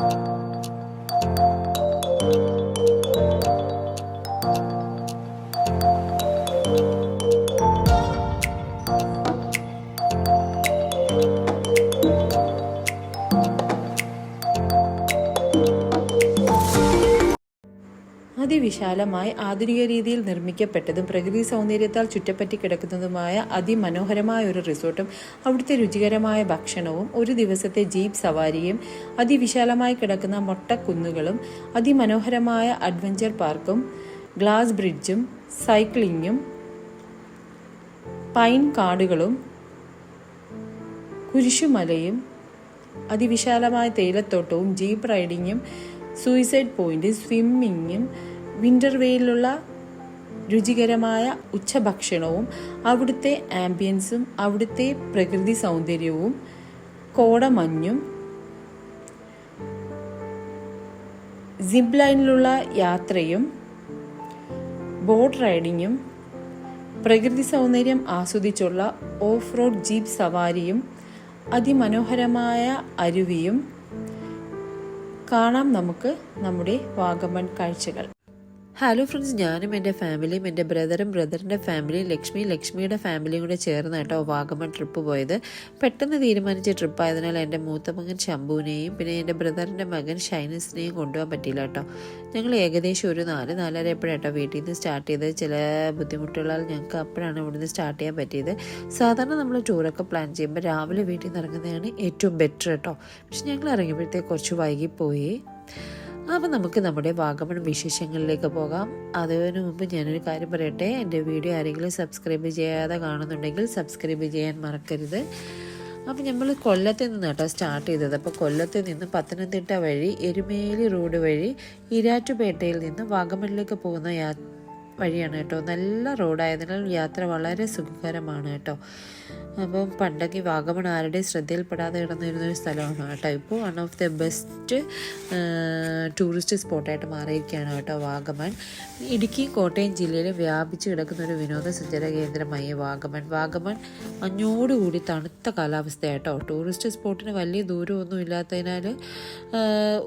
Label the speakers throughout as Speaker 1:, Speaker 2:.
Speaker 1: Thank you. അതിവിശാലമായി ആധുനിക രീതിയിൽ നിർമ്മിക്കപ്പെട്ടതും പ്രകൃതി സൗന്ദര്യത്താൽ ചുറ്റപ്പറ്റി കിടക്കുന്നതുമായ അതിമനോഹരമായ ഒരു റിസോർട്ടും അവിടുത്തെ രുചികരമായ ഭക്ഷണവും ഒരു ദിവസത്തെ ജീപ്പ് സവാരിയും അതിവിശാലമായി കിടക്കുന്ന മൊട്ടക്കുന്നുകളും അതിമനോഹരമായ അഡ്വഞ്ചർ പാർക്കും ഗ്ലാസ് ബ്രിഡ്ജും സൈക്ലിങ്ങും പൈൻ കാടുകളും കുരിശുമലയും അതിവിശാലമായ തേയിലത്തോട്ടവും ജീപ്പ് റൈഡിങ്ങും സൂയിസൈഡ് പോയിന്റ് സ്വിമ്മിങ്ങും വിന്റർവേയിലുള്ള രുചികരമായ ഉച്ചഭക്ഷണവും അവിടുത്തെ ആംബിയൻസും അവിടുത്തെ പ്രകൃതി സൗന്ദര്യവും കോടമഞ്ഞും സിപ്പ് ലൈനിലുള്ള യാത്രയും ബോട്ട് റൈഡിങ്ങും പ്രകൃതി സൗന്ദര്യം ആസ്വദിച്ചുള്ള ഓഫ് റോഡ് ജീപ്പ് സവാരിയും അതിമനോഹരമായ അരുവിയും കാണാം നമുക്ക് നമ്മുടെ വാഗമൺ കാഴ്ചകൾ. ഹലോ ഫ്രണ്ട്സ് ഞാനും എന്റെ ഫാമിലിയും എന്റെ ബ്രദറും ബ്രദറിന്റെ ഫാമിലിയും ലക്ഷ്മി ലക്ഷ്മിയുടെ ഫാമിലിയും കൂടെ ചേർന്ന് കേട്ടോ വാഗമൺ ട്രിപ്പ് പോയത്. പെട്ടെന്ന് തീരുമാനിച്ച ട്രിപ്പ് ആയതിനാൽ എന്റെ മൂത്ത മകൻ ശംഭുവിനെയും പിന്നെ എന്റെ ബ്രദറിന്റെ മകൻ ഷൈനസിനെയും കൊണ്ടുപോകാൻ പറ്റിയില്ല കേട്ടോ. ഞങ്ങൾ ഏകദേശം ഒരു നാല് നാലര എപ്പോഴാട്ടോ വീട്ടിൽ നിന്ന് സ്റ്റാർട്ട് ചെയ്തത്. ചില ബുദ്ധിമുട്ടുകളാൽ ഞങ്ങൾക്ക് അപ്പോഴാണ് ഇവിടുന്ന് സ്റ്റാർട്ട് ചെയ്യാൻ പറ്റിയത്. സാധാരണ നമ്മൾ ടൂറൊക്കെ പ്ലാൻ ചെയ്യുമ്പോൾ രാവിലെ വീട്ടിൽ നിന്ന് ഇറങ്ങുന്നതാണ് ഏറ്റവും ബെറ്റർ കേട്ടോ. പക്ഷെ ഞങ്ങൾ ഇറങ്ങിയപ്പോഴത്തേക്ക് കുറച്ച് വൈകിപ്പോയി. അപ്പം നമുക്ക് നമ്മുടെ വാഗമൺ വിശേഷങ്ങളിലേക്ക് പോകാം. അതിനു മുമ്പ് ഞാനൊരു കാര്യം പറയട്ടെ? എന്റെ വീഡിയോ ആരെങ്കിലും സബ്സ്ക്രൈബ് ചെയ്യാതെ കാണുന്നുണ്ടെങ്കിൽ സബ്സ്ക്രൈബ് ചെയ്യാൻ മറക്കരുത്. അപ്പം നമ്മൾ കൊല്ലത്തിൽ നിന്ന് കേട്ടോ സ്റ്റാർട്ട് ചെയ്തത്. അപ്പോൾ കൊല്ലത്തിൽ നിന്ന് പത്തനംതിട്ട വഴി എരുമേലി റോഡ് വഴി ഇരാറ്റുപേട്ടയിൽ നിന്ന് വാഗമണിലേക്ക് പോകുന്ന യാ വഴിയാണ് കേട്ടോ. നല്ല റോഡായതിനാൽ യാത്ര വളരെ സുഖകരമാണ് കേട്ടോ. അപ്പം പണ്ടൊക്കെ വാഗമൺ ആരുടെയും ശ്രദ്ധയിൽപ്പെടാതെ കിടന്നിരുന്ന ഒരു സ്ഥലമാണ് കേട്ടോ. ഇപ്പോൾ one of the best tourist സ്പോട്ടായിട്ട് മാറിയിരിക്കുകയാണ് കേട്ടോ വാഗമൺ. ഇടുക്കി കോട്ടയം ജില്ലയിൽ വ്യാപിച്ചു കിടക്കുന്ന ഒരു വിനോദസഞ്ചാര കേന്ദ്രമായി വാഗമൺ. വാഗമൺ മഞ്ഞോടുകൂടി തണുത്ത കാലാവസ്ഥയാട്ടോ ടൂറിസ്റ്റ് സ്പോട്ടിന് വലിയ ദൂരമൊന്നും ഇല്ലാത്തതിനാൽ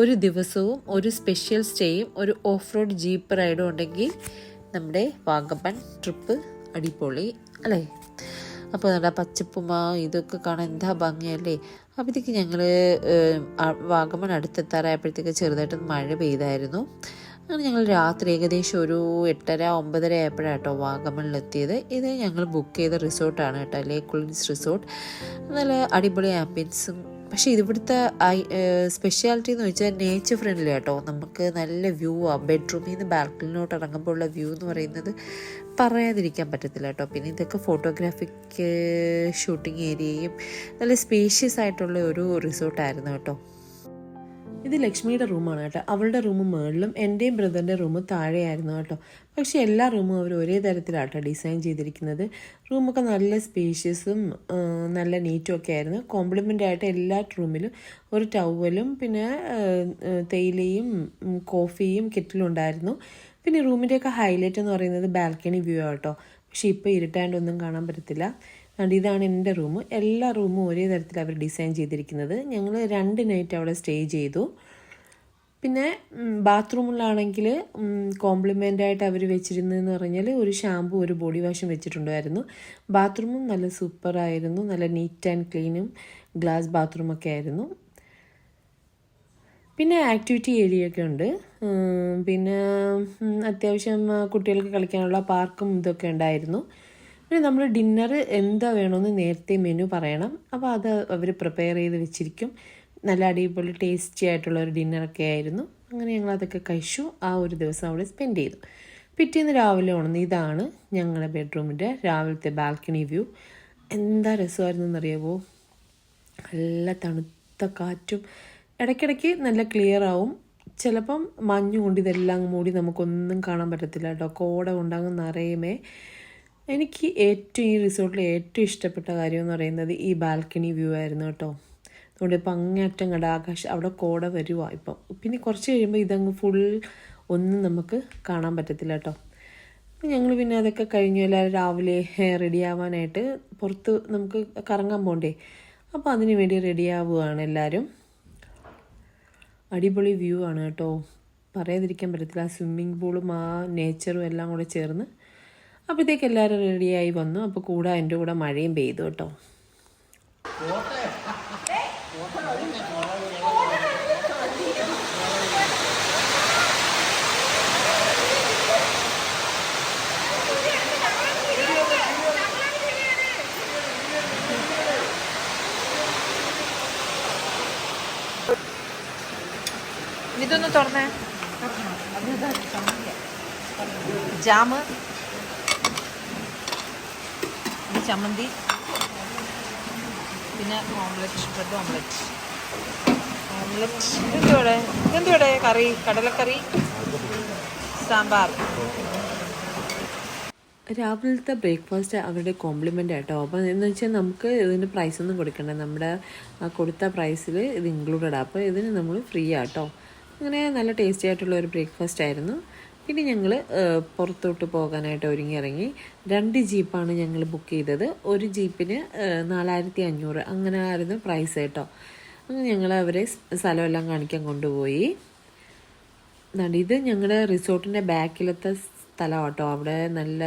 Speaker 1: ഒരു ദിവസവും ഒരു സ്പെഷ്യൽ സ്റ്റേയും ഒരു ഓഫ് റോഡ് ജീപ്പ് റൈഡും ഉണ്ടെങ്കിൽ നമ്മുടെ വാഗമൺ ട്രിപ്പ് അടിപൊളി അല്ലേ? അപ്പോൾ നല്ല പച്ചപ്പും ആ ഇതൊക്കെ കാണാൻ എന്താ ഭംഗിയല്ലേ? അപ്പോഴത്തേക്ക് ഞങ്ങൾ വാഗമൺ അടുത്തെത്താറായപ്പോഴത്തേക്ക് ചെറുതായിട്ട് മഴ പെയ്തായിരുന്നു. അങ്ങനെ ഞങ്ങൾ രാത്രി ഏകദേശം ഒരു എട്ടര ഒമ്പതര ആയപ്പോഴാട്ടോ വാഗമണിലെത്തിയത്. ഇത് ഞങ്ങൾ ബുക്ക് ചെയ്ത റിസോർട്ടാണ് കേട്ടോ ലേക്കുളിൻസ് റിസോർട്ട് നല്ല അടിപൊളി ആംബിയൻസും പക്ഷേ ഇവിടുത്തെ സ്പെഷ്യാലിറ്റി എന്ന് വെച്ചാൽ നേച്ചർ ഫ്രണ്ട്ലി കേട്ടോ നമുക്ക് നല്ല വ്യൂ ആ ബെഡ്റൂമിൽ നിന്ന് ബാൽക്കണിലോട്ട് ഇറങ്ങുമ്പോൾ ഉള്ള വ്യൂ എന്ന് പറയുന്നത് പറയാതിരിക്കാൻ പറ്റത്തില്ല കേട്ടോ പിന്നെ ഇതൊക്കെ ഫോട്ടോഗ്രാഫിക് ഷൂട്ടിംഗ് ഏരിയയും നല്ല സ്പേഷ്യസ് ആയിട്ടുള്ള ഒരു റിസോർട്ടായിരുന്നു കേട്ടോ ഇത് ലക്ഷ്മിയുടെ റൂമാണ് കേട്ടോ. അവളുടെ റൂം മുകളിലും എന്റെയും ബ്രദറിന്റെ റൂം താഴെയായിരുന്നു കേട്ടോ. പക്ഷേ എല്ലാ റൂമും അവർ ഒരേ തരത്തിലാട്ടോ ഡിസൈൻ ചെയ്തിരിക്കുന്നത്. റൂമൊക്കെ നല്ല സ്പേഷ്യസും നല്ല നീറ്റും ഒക്കെ ആയിരുന്നു. കോംപ്ലിമെന്റ് ആയിട്ട് എല്ലാ റൂമിലും ഒരു ടവലും പിന്നെ തേയിലയും കോഫിയും കെറ്റിലും ഉണ്ടായിരുന്നു. പിന്നെ റൂമിന്റെയൊക്കെ ഹൈലൈറ്റ് എന്ന് പറയുന്നത് ബാൽക്കണി വ്യൂ ആട്ടോ പക്ഷേ ഇപ്പോൾ ഇരുട്ടാണ്ടൊന്നും കാണാൻ പറ്റത്തില്ല. അതുകൊണ്ട് ഇതാണ് എന്റെ റൂം. എല്ലാ റൂമും ഒരേ തരത്തിൽ അവർ ഡിസൈൻ ചെയ്തിരിക്കുന്നത്. ഞങ്ങൾ രണ്ട് നൈറ്റ് അവിടെ സ്റ്റേ ചെയ്തു. പിന്നെ ബാത്റൂമിലാണെങ്കിൽ കോംപ്ലിമെന്റ് ആയിട്ട് അവർ വെച്ചിരുന്നതെന്ന് പറഞ്ഞാൽ ഒരു ഷാമ്പു ഒരു ബോഡി വാഷും വെച്ചിട്ടുണ്ടായിരുന്നു. ബാത്റൂമും നല്ല സൂപ്പറായിരുന്നു. നല്ല നീറ്റ് ആൻഡ് ക്ലീനും ഗ്ലാസ് ബാത്റൂമൊക്കെ ആയിരുന്നു. പിന്നെ ആക്ടിവിറ്റി ഏരിയ ഒക്കെ ഉണ്ട്. പിന്നെ അത്യാവശ്യം കുട്ടികൾക്ക് കളിക്കാനുള്ള പാർക്കും ഇതൊക്കെ ഉണ്ടായിരുന്നു. പിന്നെ നമ്മൾ ഡിന്നർ എന്താ വേണമെന്ന് നേരത്തെ മെനു പറയണം. അപ്പോൾ അത് അവർ പ്രിപ്പയർ ചെയ്ത് വെച്ചിരിക്കും. നല്ല അടിപൊളി ടേസ്റ്റി ആയിട്ടുള്ള ഒരു ഡിന്നറൊക്കെ ആയിരുന്നു. അങ്ങനെ ഞങ്ങൾ അതൊക്കെ കഴിച്ചു. ആ ഒരു ദിവസം അവിടെ സ്പെൻഡ് ചെയ്തു. പിറ്റേന്ന് രാവിലെ ഉണർന്ന് ഇതാണ് ഞങ്ങളുടെ ബെഡ്റൂമിന്റെ രാവിലത്തെ ബാൽക്കണി വ്യൂ എന്താ രസമായിരുന്നു എന്നറിയാവോ നല്ല തണുത്ത കാറ്റും ഇടയ്ക്കിടയ്ക്ക് നല്ല ക്ലിയർ ആവും. ചിലപ്പം മഞ്ഞ് കൊണ്ട് ഇതെല്ലാം മൂടി നമുക്കൊന്നും കാണാൻ പറ്റത്തില്ല കേട്ടോ. കോട കൊണ്ടങ്ങ് നിറയുമേ. എനിക്ക് ഏറ്റവും ഈ റിസോർട്ടിൽ ഏറ്റവും ഇഷ്ടപ്പെട്ട കാര്യം എന്ന് പറയുന്നത് ഈ ബാൽക്കണി വ്യൂ ആയിരുന്നു കേട്ടോ. അതുകൊണ്ട് ഇപ്പം അങ്ങേറ്റം കണ്ട ആകാശം അവിടെ കോട വരുവാ ഇപ്പം. പിന്നെ കുറച്ച് കഴിയുമ്പോൾ ഇതങ്ങ് ഫുൾ ഒന്നും നമുക്ക് കാണാൻ പറ്റത്തില്ല കേട്ടോ. ഞങ്ങൾ പിന്നെ അതൊക്കെ കഴിഞ്ഞു എല്ലാവരും രാവിലെ റെഡി ആവാനായിട്ട് പുറത്ത് നമുക്ക് കറങ്ങാൻ പോകണ്ടേ അപ്പോൾ അതിന് വേണ്ടി റെഡി ആവുകയാണ് എല്ലാവരും. അടിപൊളി വ്യൂ ആണ് കേട്ടോ. പറയാതിരിക്കാൻ പറ്റത്തില്ല. ആ സ്വിമ്മിംഗ് പൂളും ആ നേച്ചറും എല്ലാം കൂടെ ചേർന്ന് അപ്പോഴത്തേക്ക് എല്ലാവരും റെഡിയായി വന്നു. അപ്പോൾ കൂടെ എന്റെ കൂടെ മഴയും പെയ്തു കേട്ടോ. ഇതൊന്ന് തുറന്നേ. ജാമ്. ചമ്മന്തി പിന്നെ ഓംലെറ്റ് ബ്രെഡ് ഓംലെറ്റ് ഓംലെറ്റ് എന്തുവിടെ എന്തുവിടെ കറി കടലക്കറി സാമ്പാർ. രാവിലത്തെ ബ്രേക്ക്ഫാസ്റ്റ് അവരുടെ കോംപ്ലിമെന്റ് ആട്ടോ. അപ്പം എന്ന് വെച്ചാൽ നമുക്ക് ഇതിന്റെ പ്രൈസ് ഒന്നും കൊടുക്കണ്ട. നമ്മുടെ കൊടുത്ത പ്രൈസിൽ ഇത് ഇൻക്ലൂഡഡ് അപ്പോൾ ഇതിന് നമ്മൾ ഫ്രീ ആട്ടോ. അങ്ങനെ നല്ല ടേസ്റ്റി ആയിട്ടുള്ള ഒരു ബ്രേക്ക്ഫാസ്റ്റ് ആയിരുന്നു. പിന്നെ ഞങ്ങൾ പുറത്തോട്ട് പോകാനായിട്ട് ഒരുങ്ങി ഇറങ്ങി രണ്ട് ജീപ്പാണ് ഞങ്ങൾ ബുക്ക് ചെയ്തത്. ഒരു ജീപ്പിന് നാലായിരത്തി അഞ്ഞൂറ് അങ്ങനെ ആയിരുന്നു പ്രൈസ് കേട്ടോ. അങ്ങനെ ഞങ്ങൾ അവരെ സ്ഥലമെല്ലാം കാണിക്കാൻ കൊണ്ടുപോയി. ഇത് ഞങ്ങളുടെ റിസോർട്ടിന്റെ ബാക്കിലത്തെ സ്ഥലം കേട്ടോ അവിടെ നല്ല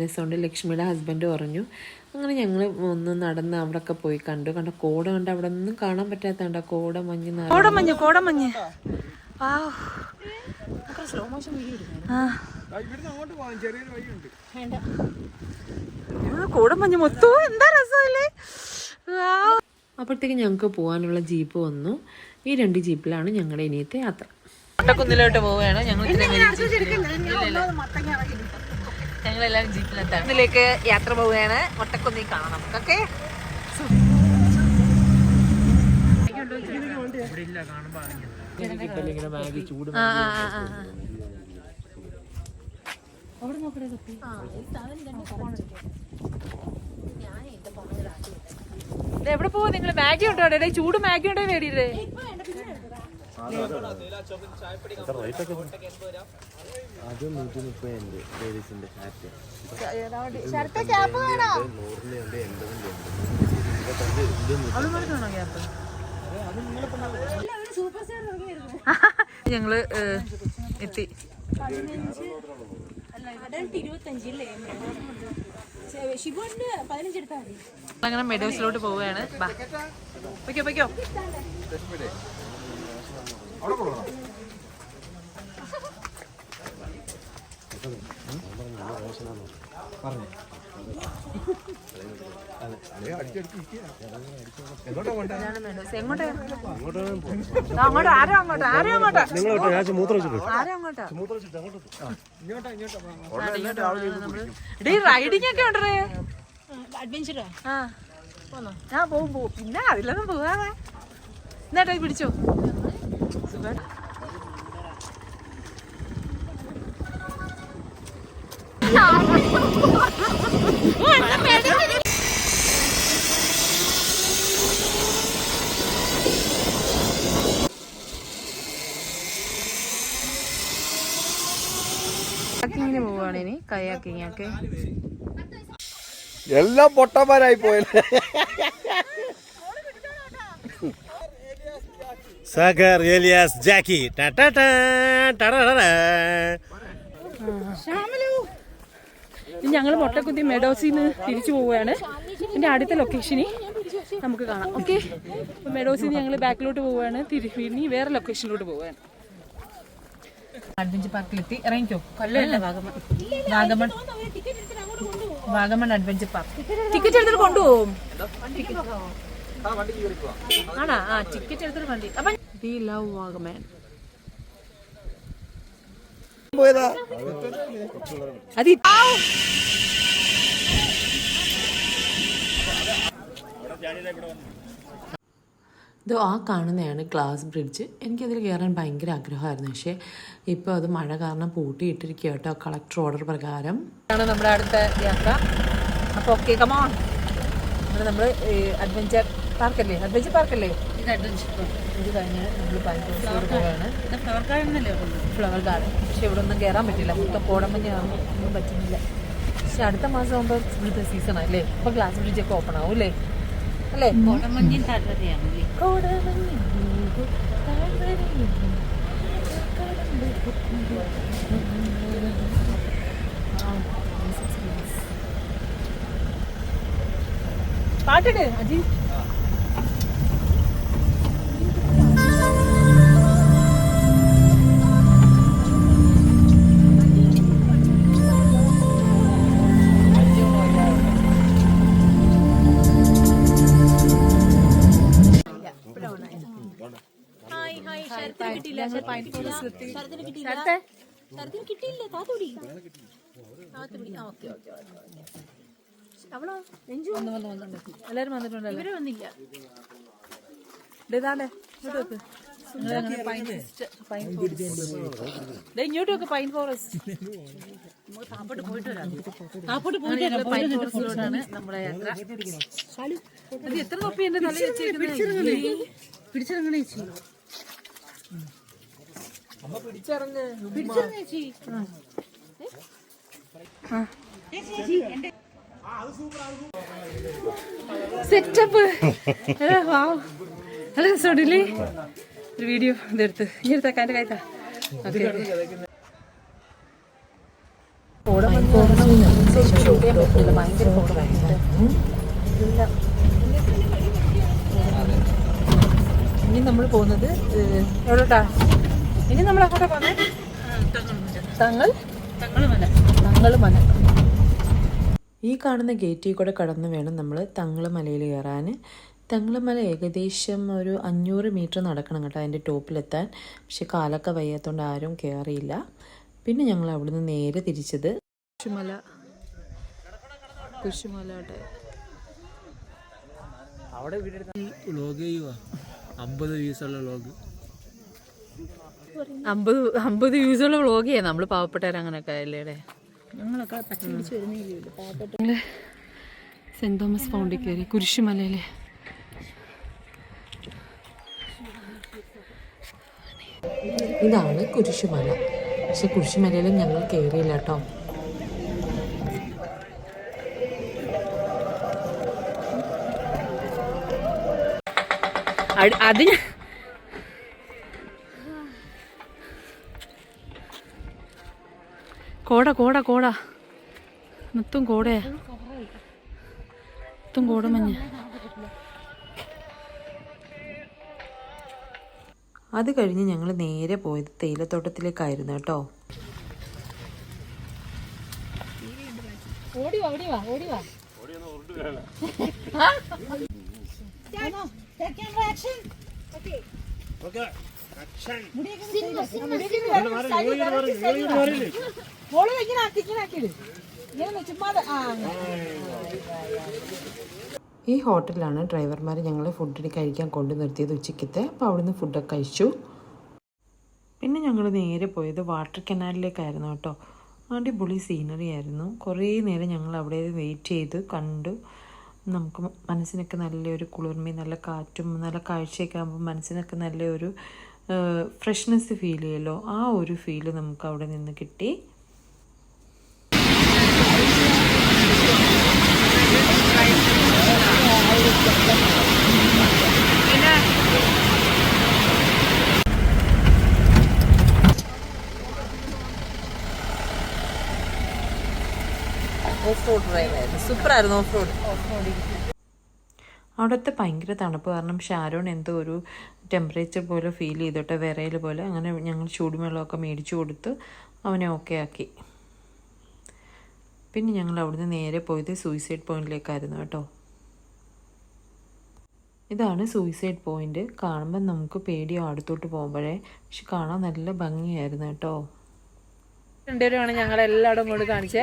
Speaker 1: റിസോർട്ട് ലക്ഷ്മിയുടെ ഹസ്ബൻഡ് പറഞ്ഞു. അങ്ങനെ ഞങ്ങൾ ഒന്ന് നടന്ന് അവിടെയൊക്കെ പോയി കണ്ടു. കണ്ട കോട കണ്ട് അവിടെ ഒന്നും കാണാൻ പറ്റാത്ത കണ്ട കോട മഞ്ഞ്
Speaker 2: കോടമഞ്ഞ് കോടമഞ്ഞ്. ആ കോടമഞ്ഞ് മൊത്തം എന്താ രസമല്ലേ?
Speaker 1: അപ്പോഴത്തേക്ക് ഞങ്ങൾക്ക് പോകാനുള്ള ജീപ്പ് വന്നു. ഈ രണ്ട് ജീപ്പിലാണ് ഞങ്ങളുടെ ഇനിയത്തെ യാത്ര. കുന്നിലോട്ട് പോവുകയാണ്. ഞങ്ങൾ ഞങ്ങളെല്ലാവരും ജീപ്പിലെത്താണ് ഇതിലേക്ക് യാത്ര പോവുകയാണ്. ഒട്ടക്കുന്നിൽ കാണാം നമുക്കൊക്കെ ആ ആ ആ ആ. ഇത് എവിടെ പോവാ നിങ്ങൾ മാഗി ഉണ്ടോ അവിടെ? എടേ, ചൂട് മാഗി ഉണ്ടോ മേടിയില്ലേ
Speaker 3: അത് നൂറ്റി മുപ്പതുണ്ട് ലേഡീസിന്റെ ഷാറ്റ് നൂറിന് ഉണ്ട് എൺപതിന്റെ ഉണ്ട്
Speaker 1: ഞങ്ങൾ എത്തി. അങ്ങനെ മെഡേഴ്സിലോട്ട് പോവുകയാണ്. പറഞ്ഞു പൊയ്ക്കോ പൊയ്ക്കോ. അങ്ങോട്ട് അങ്ങോട്ട് അങ്ങോട്ട് ആ ഞാൻ പോകും പോകും പിന്നെ അതിലൊന്നും പോകാതെ പിടിച്ചോ സുഖം പോവാണ് ഇനി കയാക്കിങ് ഒക്കെ
Speaker 3: എല്ലാം പൊട്ടന്മാരായി പോയല്ലേ? ഞങ്ങൾ എലിയാസ് ജാക്കി.
Speaker 2: ഞങ്ങൾ മൊട്ടക്കുത്തി മെഡോസിൽ നിന്ന് തിരിച്ചു പോവുകയാണ്. എന്റെ അടുത്ത ലൊക്കേഷനിൽ നമുക്ക് കാണാം. ഓക്കെ മെഡോസിൽ നിന്ന് ഞങ്ങൾ ബാക്കിലോട്ട് പോവുകയാണ്. തിരി വേറെ ലൊക്കേഷനിലോട്ട് പോവുകയാണ്.
Speaker 1: അഡ്വഞ്ചർ പാർക്കിലെത്തി. ഇറങ്ങിക്കോ. കൊല്ലമല്ല Vagamon. Vagamon. Vagamon adventure park. Ticket എടുത്തിട്ട് കൊണ്ടുപോകും. ആണോ? ആ ടിക്കറ്റ് എടുത്തിട്ട് വണ്ടി. അപ്പൊ വി ലവ് വാഗമൺ.
Speaker 3: പോയതാ.
Speaker 1: അത് ഇത് ആ കാണുന്നതാണ് ഗ്ലാസ് ബ്രിഡ്ജ്. എനിക്കതിൽ കയറാൻ ഭയങ്കര ആഗ്രഹമായിരുന്നു. പക്ഷേ ഇപ്പോൾ അത് മഴ കാരണം പൂട്ടിയിട്ടിരിക്കുക കേട്ടോ. കളക്ടർ ഓർഡർ പ്രകാരം. ആണ് നമ്മുടെ അടുത്ത യാത്ര. അപ്പോൾ ഓക്കെ കമോൺ നമ്മൾ അഡ്വഞ്ചർ പാർക്കല്ലേ അഡ്വഞ്ചർ പാർക്കല്ലേ
Speaker 2: ഇത് അഡ്വഞ്ചർ
Speaker 1: ഇത് കഴിഞ്ഞ് നമ്മൾ
Speaker 2: ഫ്ലവർ ഗാർഡനല്ലേ
Speaker 1: ഫ്ലവർ ഗാർഡൻ പക്ഷെ ഇവിടെ ഒന്നും കയറാൻ പറ്റില്ല. മൊത്തം കോടമഞ്ഞ് കാരണം ഒന്നും പറ്റുന്നില്ല. പക്ഷെ അടുത്ത മാസം ആകുമ്പോൾ ഇവിടുത്തെ സീസൺ അല്ലേ? അപ്പോൾ ഗ്ലാസ് ബ്രിഡ്ജ് ഒക്കെ ഓപ്പൺ ആവും അല്ലേ? അല്ലേ?
Speaker 2: കോടമഞ്ഞിൻ താഴ്വരയാണല്ലേ?
Speaker 1: കോടമഞ്ഞ്
Speaker 2: പാട്ടിട് അജി
Speaker 4: ശരത്തിന് കിട്ടിയില്ല. താത്തുടി. താത്തുടി ആ ഓക്കെ ഓക്കെ അവളോ? നെഞ്ചു
Speaker 2: എല്ലാരും വന്നിട്ടുണ്ടല്ലോ.
Speaker 4: ഇവർ വന്നില്ല.
Speaker 2: ഇതാണ്ടേ ഇങ്ങോട്ട് വെക്ക്. പൈൻ ഫോറസ്റ്റ് പൈൻ ഫോറസ്റ്റ് ദേ ഇങ്ങോട്ട് വെക്ക് പൈൻ ഫോറസ്റ്റ്
Speaker 4: താപ്പോട്ട് പോയിട്ട് വരാം.
Speaker 2: ഞങ്ങൾ പൈൻ ഫോറസ്റ്റിലോട്ടാണ് നമ്മുടെ യാത്ര. അത് എത്ര തൊപ്പി എന്റെ തലയിൽ
Speaker 4: പിടിച്ചിറങ്ങണേ ചെയ്യും ചേച്ചി
Speaker 2: സെറ്റപ്പ് നല്ല രസമുണ്ടല്ലേ? ഒരു വീഡിയോ ഇതെടുത്ത്. ഇനി എടുത്തേക്കാം എന്റെ കൈത്താ ഓക്കെ. ഇനി നമ്മൾ പോകുന്നത് എവിടോട്ടാ? ഇനി നമ്മൾ അങ്ങോട്ട് പോന്നെ തങ്ങൾ തങ്ങൾ? മല
Speaker 5: ഈ കാണുന്ന ഗേറ്റിൽ കൂടെ കടന്നു വേണം നമ്മൾ തങ്ങളമലയിൽ കയറാൻ. തങ്ങളമല ഏകദേശം ഒരു അഞ്ഞൂറ് മീറ്റർ നടക്കണം കേട്ടോ അതിന്റെ ടോപ്പിലെത്താൻ. പക്ഷെ കാലൊക്കെ വയ്യാത്തതുകൊണ്ട് ആരും കയറിയില്ല. പിന്നെ ഞങ്ങൾ അവിടുന്ന് നേരെ തിരിച്ചത് കുശുമല. കുശുമലോട്ടെ
Speaker 3: അവിടെ അമ്പത് വ്യൂസുള്ള വ്ലോഗ്
Speaker 2: അമ്പത് അമ്പത് യൂസുള്ള വ്ളോഗ്. ചെയ്യാം നമ്മൾ പാവപ്പെട്ടവർ അങ്ങനെയൊക്കെ അല്ലേടെ സെന്റ് തോമസ് ഫൗണ്ടിൽ കയറി കുരിശുമലയിലെ.
Speaker 5: ഇതാണ് കുരിശുമല. പക്ഷെ കുരിശുമലയിൽ ഞങ്ങൾ കയറിയില്ല കേട്ടോ.
Speaker 2: അത് ഞാൻ കോട കോട കോട. മൊത്തം കോടയാ. മൊത്തം കോട മഞ്ഞ.
Speaker 5: അത് കഴിഞ്ഞ് ഞങ്ങൾ നേരെ പോയത് തേയിലത്തോട്ടത്തിലേക്കായിരുന്നു കേട്ടോ.
Speaker 4: ഓടി വാ ഓടി വാ ഓടി വാ. മോൾ ഇങ്ങനെ ആക്കി ഇങ്ങനെ ആക്കിയിട് ഇങ്ങനെ ചുമ്മാതെ ആ
Speaker 5: ഈ ഹോട്ടലിലാണ് ഡ്രൈവർമാർ ഞങ്ങളെ ഫുഡ് കഴിക്കാൻ കൊണ്ടു നിർത്തിയത് ഉച്ചയ്ക്കത്തെ. അപ്പോൾ അവിടുന്ന് ഫുഡൊക്കെ കഴിച്ചു. പിന്നെ ഞങ്ങൾ നേരെ പോയത് വാട്ടർ കനാലിലേക്കായിരുന്നു കേട്ടോ. അടിപൊളി സീനറി ആയിരുന്നു. കുറേ നേരം ഞങ്ങൾ അവിടെ വെയിറ്റ് ചെയ്ത് കണ്ടു. നമുക്ക് മനസ്സിനൊക്കെ നല്ലൊരു കുളിർമയും നല്ല കാറ്റും നല്ല കാഴ്ചയൊക്കെ ആകുമ്പോൾ മനസ്സിനൊക്കെ നല്ലൊരു ഫ്രഷ്നെസ് ഫീൽ ചെയ്യല്ലോ ആ ഒരു ഫീൽ നമുക്ക് അവിടെ നിന്ന് കിട്ടി.
Speaker 2: ഓഫ് റോഡ് ഡ്രൈവായിരുന്നു സൂപ്പറായിരുന്നു ഓഫ് റോഡ്
Speaker 5: അവിടുത്തെ ഭയങ്കര തണുപ്പ് കാരണം ഷാരോൺ എന്തോ ഒരു ടെമ്പറേച്ചർ പോലെ ഫീൽ ചെയ്തോട്ടെ വിറയൽ പോലെ അങ്ങനെ ഞങ്ങൾ ചൂടുവെള്ളമൊക്കെ മേടിച്ചു കൊടുത്ത് അവനെ ഓക്കെ ആക്കി. പിന്നെ ഞങ്ങൾ അവിടുന്ന് നേരെ പോയത് സൂയിസൈഡ് പോയിന്റിലേക്കായിരുന്നു കേട്ടോ. ഇതാണ് സൂയിസൈഡ് പോയിന്റ് കാണുമ്പോൾ നമുക്ക് പേടിയോ അടുത്തോട്ട് പോകുമ്പോഴേ. പക്ഷെ കാണാൻ നല്ല ഭംഗിയായിരുന്നു കേട്ടോ.
Speaker 2: രണ്ടുപേരുമാണ് ഞങ്ങൾ എല്ലായിടും കൊണ്ട് കാണിച്ചേ.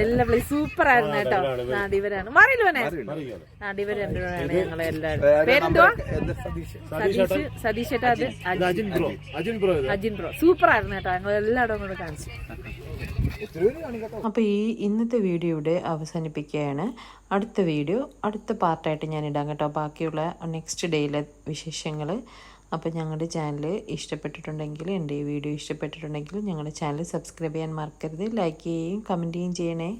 Speaker 2: എല്ലാ പ്ലേസ് സൂപ്പർ ആയിരുന്നു കേട്ടോ നാടിവരാണ് മാറിയില്ല മോനെ? നാടിവർ രണ്ടുപേരാണ് ഞങ്ങൾ എല്ലാവരും. പേരെന്തുവാ? സതീഷ്? സതീഷ് ഏട്ടാ? അത്? Ajin. Bro. Ajin. Bro super ആയിരുന്നു കേട്ടോ. ഞങ്ങൾ എല്ലായിടും കൊണ്ട് കാണിച്ചു.
Speaker 5: അപ്പോൾ ഈ ഇന്നത്തെ വീഡിയോ ഇവിടെ അവസാനിപ്പിക്കുകയാണ്. അടുത്ത വീഡിയോ അടുത്ത പാർട്ടായിട്ട് ഞാൻ ഇടാം കേട്ടോ. ബാക്കിയുള്ള നെക്സ്റ്റ് ഡേയിലെ വിശേഷങ്ങൾ അപ്പോൾ ഞങ്ങളുടെ ചാനൽ ഇഷ്ടപ്പെട്ടിട്ടുണ്ടെങ്കിൽ എന്റെ ഈ വീഡിയോ ഇഷ്ടപ്പെട്ടിട്ടുണ്ടെങ്കിൽ ഞങ്ങളുടെ ചാനൽ സബ്സ്ക്രൈബ് ചെയ്യാൻ മറക്കരുത്. ലൈക്ക് ചെയ്യുകയും കമന്റ് ചെയ്യുകയും ചെയ്യണേ.